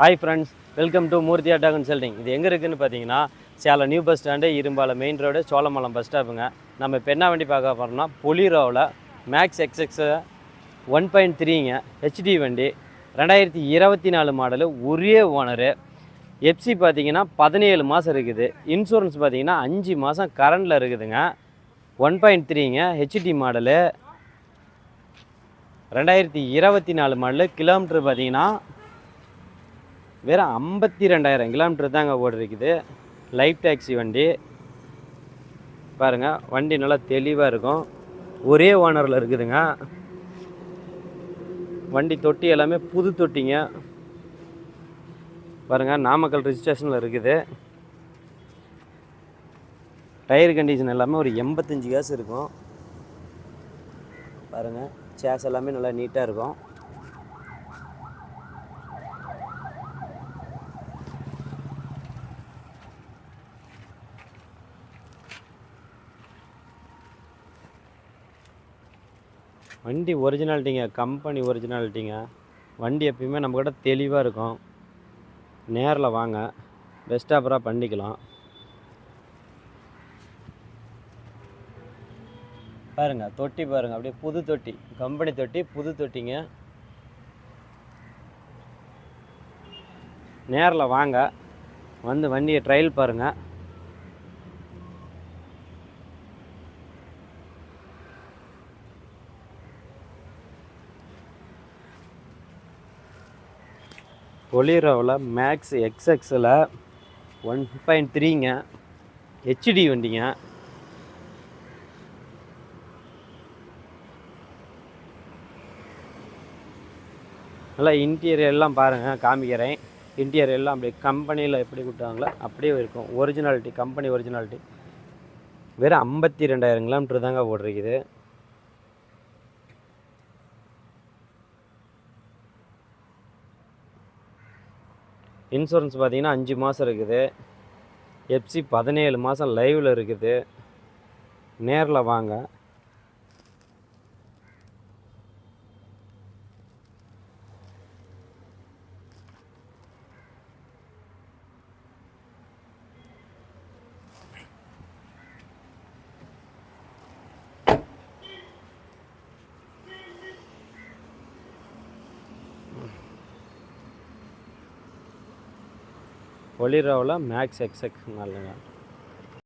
Hi friends welcome to Murthy auto consulting இது எங்கே இருக்குதுன்னு பார்த்தீங்கன்னா Salem new bus stand Irumbalam main road Cholamalam bus ஸ்டாப்புங்க நம்ம இப்போ என்ன வண்டி பார்க்க போகிறோம்னா பொலிரோவில் மேக்ஸ் எக்ஸ்எக்ஸ் ஒன் பாயிண்ட் த்ரீங்க ஹெச்டி வண்டி ரெண்டாயிரத்தி இருபத்தி நாலு மாடலு ஒரே ஓனரு எப்சி பார்த்தீங்கன்னா பதினேழு மாதம் இருக்குது. இன்சூரன்ஸ் பார்த்தீங்கன்னா அஞ்சு மாதம் கரண்டில் இருக்குதுங்க. ஒன் பாயிண்ட் த்ரீங்க ஹெச்டி மாடலு ரெண்டாயிரத்தி இருபத்தி நாலு மாடலு கிலோமீட்டர் பார்த்தீங்கன்னா வெறும் ஐம்பத்தி ரெண்டாயிரம் கிலோமீட்டர் தாங்க ஓடிருக்குது. லைஃப் டாக்ஸி வண்டி. பாருங்கள் வண்டி நல்லா தெளிவாக இருக்கும். ஒரே ஓனரில் இருக்குதுங்க. வண்டி தொட்டி எல்லாமே புது தொட்டிங்க. பாருங்கள் நாமக்கல் ரிஜிஸ்ட்ரேஷனில் இருக்குது. டயர் கண்டிஷன் எல்லாமே ஒரு எண்பத்தஞ்சு காசு இருக்கும். பாருங்கள் சேர்ஸ் எல்லாமே நல்லா நீட்டாக இருக்கும். வண்டி ஒரிஜினாலிட்டிங்க கம்பெனி ஒரிஜினாலிட்டிங்க வண்டி எப்பயுமே நம்மக்கிட்ட தெளிவாக இருக்கும். நேரில் வாங்க. பெஸ்ட் ஆஃபராக பண்ணிக்கலாம். பாருங்கள் தொட்டி பாருங்கள் அப்படியே புது தொட்டி. கம்பெனி தொட்டி புது தொட்டிங்க. நேரில் வாங்க. வந்து வண்டியை ட்ரையல் பாருங்கள் ஒலிரோவில் மேக்ஸ் எக்ஸ்எக்ஸில் ஒன் பாயிண்ட் த்ரீங்க ஹெச்டி வண்டிங்க. நல்லா இன்டீரியர் எல்லாம் பாருங்கள் காமிக்கிறேன். இன்டீரியர் எல்லாம் அப்படியே கம்பெனியில் எப்படி கொடுத்தாங்களோ அப்படியே இருக்கும். ஒரிஜினாலிட்டி கம்பெனி ஒரிஜினாலிட்டி வெறும் ஐம்பத்தி ரெண்டாயிரம் கிலோமீட்டர் தாங்க ஓடிருக்குது. இன்சூரன்ஸ் பார்த்தீங்கன்னா அஞ்சு மாதம் இருக்குது. எஃப்சி பதினேழு மாதம் லைவில் இருக்குது. நேரில் வாங்க. ஒலிரோவில் மேக்ஸ் எக்ஸ்எக்ஸ் நல்லங்க